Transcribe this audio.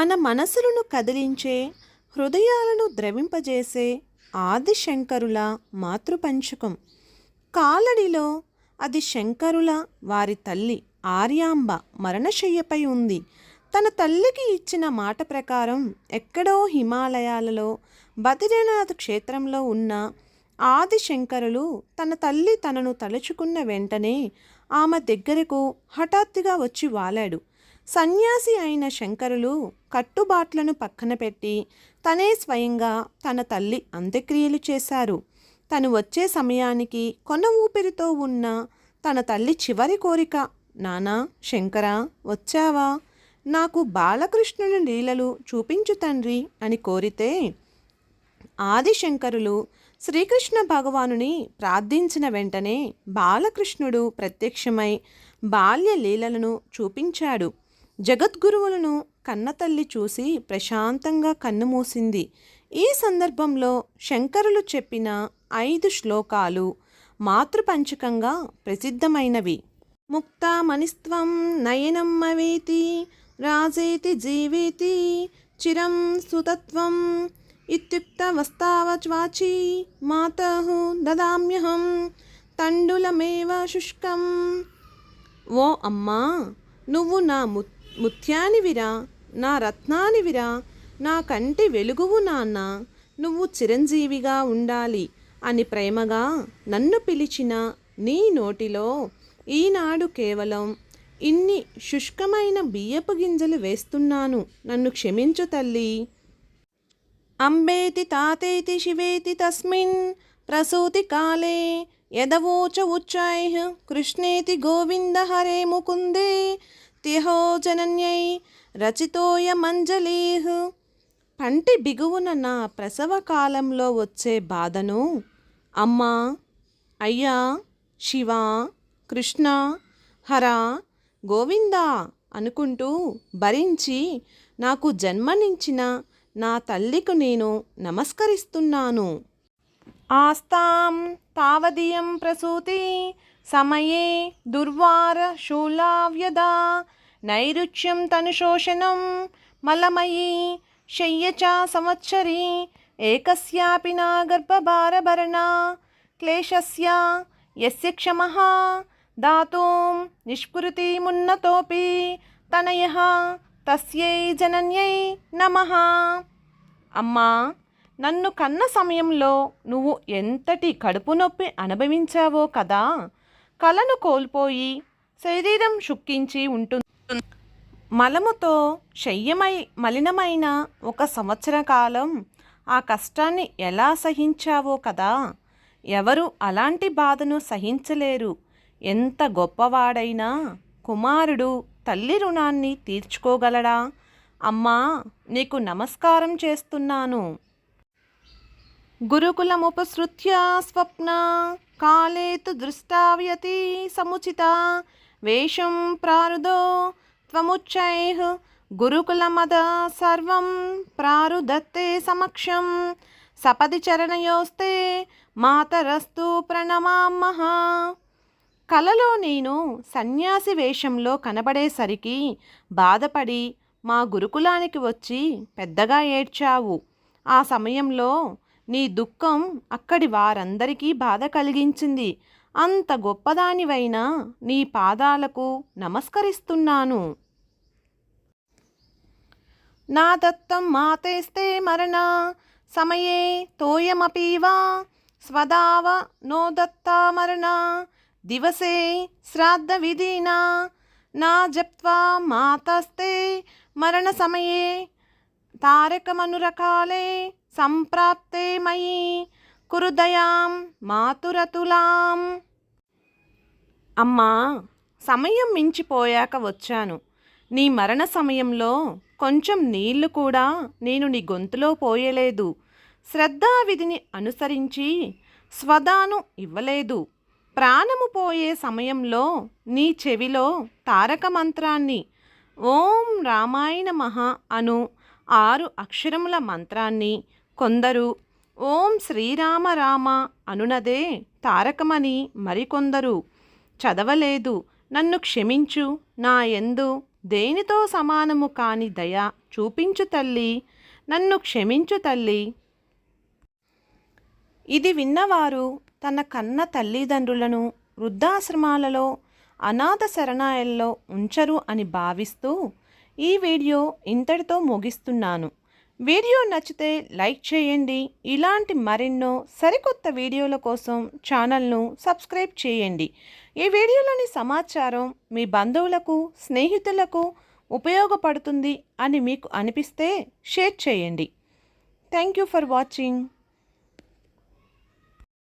మన మనసులను కదిలించే హృదయాలను ద్రవింపజేసే ఆదిశంకరుల మాతృపంచకం. కాలడిలో అది శంకరుల వారి తల్లి ఆర్యాంబ మరణశయ్యపై ఉంది. తన తల్లికి ఇచ్చిన మాట ప్రకారం ఎక్కడో హిమాలయాలలో బద్రీనాథ్ క్షేత్రంలో ఉన్న ఆదిశంకరులు తన తల్లి తనను తలుచుకున్న వెంటనే ఆమె దగ్గరకు హఠాత్తుగా వచ్చి వాలాడు. సన్యాసి అయిన శంకరులు కట్టుబాట్లను పక్కన పెట్టి తనే స్వయంగా తన తల్లి అంత్యక్రియలు చేశారు. తను వచ్చే సమయానికి కొన ఊపిరితో ఉన్న తన తల్లి చివరి కోరిక నానా శంకర వచ్చావా? నాకు బాలకృష్ణుని లీలలు చూపించు తండ్రి అని కోరితే ఆదిశంకరులు శ్రీకృష్ణ భగవానుని ప్రార్థించిన వెంటనే బాలకృష్ణుడు ప్రత్యక్షమై బాల్య లీలలను చూపించాడు. జగద్గురువులను కన్నతల్లి చూసి ప్రశాంతంగా కన్నుమూసింది ఈ సందర్భంలో శంకరులు చెప్పిన ఐదు శ్లోకాలు మాతృపంచకంగా ప్రసిద్ధమైనవి. ముక్తామణిస్త్వం నయనమ్మవేతి రాజేతి జీవేతి చిరం సుతత్వం ఇత్యుక్తవస్తావచ్వాచి మాతహు దదామ్యహం తండులమేవ శుష్కం. ఓ అమ్మా నువ్వు నా ముత్తు ముత్యానివిరా నా రత్నానివిరా నా కంటి వెలుగువు నాన్న నువ్వు చిరంజీవిగా ఉండాలి అని ప్రేమగా నన్ను పిలిచిన నీ నోటిలో ఈనాడు కేవలం ఇన్ని శుష్కమైన బియ్యపు గింజలు వేస్తున్నాను. నన్ను క్షమించు తల్లి. అంబేతి తాతేతి శివేతి తస్మిన్ ప్రసూతి కాలే యదవోచ ఉచ్చై కృష్ణేతి గోవింద హరే ముకుందే తిహో జనన్యై రచితోయమంజలీహ్ పంటి బిగువున నా ప్రసవ కాలంలో వచ్చే బాధను అమ్మా అయ్యా శివ కృష్ణ హర గోవిందా అనుకుంటూ భరించి నాకు జన్మనించిన నా తల్లికు నేను నమస్కరిస్తున్నాను. ఆస్తాం తావదీయం ప్రసూతి సమయే దుర్వార శూలావ్యదా నైరుచ్యం తనుశోషణం మలమయీ శయ్య సంవత్సరీ ఏకస్యాపి నా గర్భభారభరణ క్లేశస్య యస్య క్షమ దాతుం నిష్కృతిమున్నతోపి తనయ తస్యై జనన్యై నమః. అమ్మా నన్ను కన్న సమయంలో నువ్వు ఎంతటి కడుపు నొప్పి అనుభవించావో కదా? కలను కోల్పోయి శరీరం శుక్కించి ఉంటుంది. మలముతో శయ్యమై మలినమైన ఒక సంవత్సర కాలం ఆ కష్టాన్ని ఎలా సహించావో కదా. ఎవరు అలాంటి బాధను సహించలేరు. ఎంత గొప్పవాడైనా కుమారుడు తల్లి రుణాన్ని తీర్చుకోగలడా? అమ్మా నీకు నమస్కారం చేస్తున్నాను. గురుకులముపసృత్య స్వప్న కాలే తు దృష్టావ్యతి సముచిత. వేషం ప్రారుదో త్వముచ్చైః. గురుకులమద సర్వం ప్రారుదత్తే సమక్షం. సపది చరణయోస్తే మాతరస్తు ప్రణమామః కలలో నేను సన్యాసి వేషంలో కనబడేసరికి బాధపడి మా గురుకులానికి వచ్చి పెద్దగా ఏడ్చావు. ఆ సమయంలో నీ దుఃఖం అక్కడి వారందరికీ బాధ కలిగించింది. అంత గొప్పదానివైన నీ పాదాలకు నమస్కరిస్తున్నాను. నా దత్తం మాతేస్తే మరణ సమయే తోయమపీవా స్వదావ నో దత్తా మరణ దివసే శ్రాద్ధ విధినా నా జప్త్వా మాతస్తే మరణ సమయే తారకమనురకాలే సంప్రాప్తే మయి కురుదయాం మాతురతులాం. అమ్మా సమయం మించిపోయాక వచ్చాను. నీ మరణ సమయంలో కొంచెం నీళ్ళు కూడా నేను నీ గొంతులో పోయలేదు. శ్రద్ధావిధిని అనుసరించి స్వదాను ఇవ్వలేదు. ప్రాణము పోయే సమయంలో నీ చెవిలో తారక మంత్రాన్ని ఓం రామాయణ మహా అను ఆరు అక్షరముల మంత్రాన్ని కొందరు ఓం శ్రీరామ రామ అనునదే తారకమని మరికొందరు. చదవలేదు నన్ను క్షమించు నా ఎందు దేనితో సమానము కాని దయ చూపించు తల్లి నన్ను క్షమించు తల్లి ఇది విన్నవారు తన కన్న తల్లిదండ్రులను వృద్ధాశ్రమాలలో అనాథ శరణాయల్లో ఉంచరు అని భావిస్తూ ఈ వీడియో ఇంతటితో ముగిస్తున్నాను. వీడియో నచ్చితే లైక్ చేయండి. ఇలాంటి మరెన్నో సరికొత్త వీడియోల కోసం ఛానల్ను సబ్స్క్రైబ్ చేయండి. ఈ వీడియోలోని సమాచారం మీ బంధువులకు స్నేహితులకు ఉపయోగపడుతుంది అని మీకు అనిపిస్తే షేర్ చేయండి. Thank you for watching.